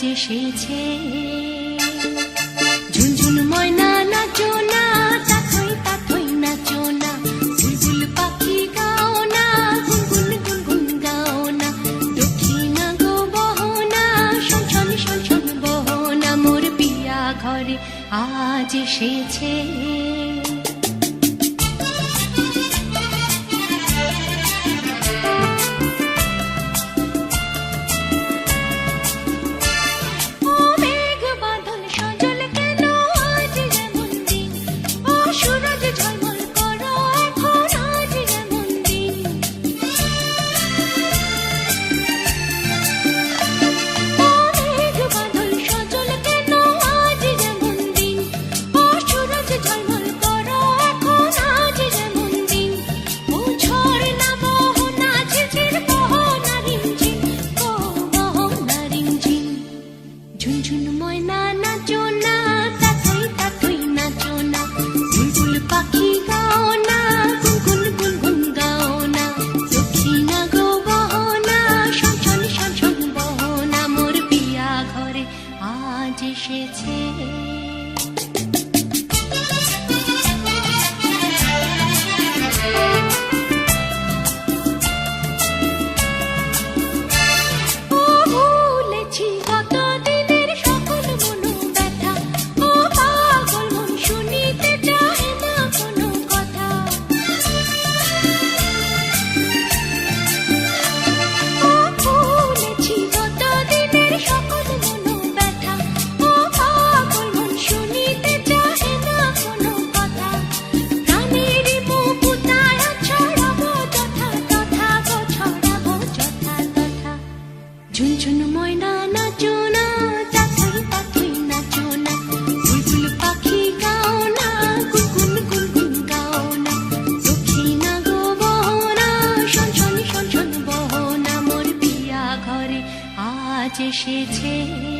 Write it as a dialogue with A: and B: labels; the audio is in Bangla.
A: আজ এসেছে ঝুনঝুন ময়না নাচো না, তাথই তাথই নাচো না। বুলবুল পাখি গাও না, গুনগুন গুনগুন গাও না। দক্ষিণা গো বহনা সঞ্চন সঞ্চন বহনা। মোর পিয়া ঘরে আজ এসেছে। আজ এসেছে আজ এসেছে ঝুনঝুন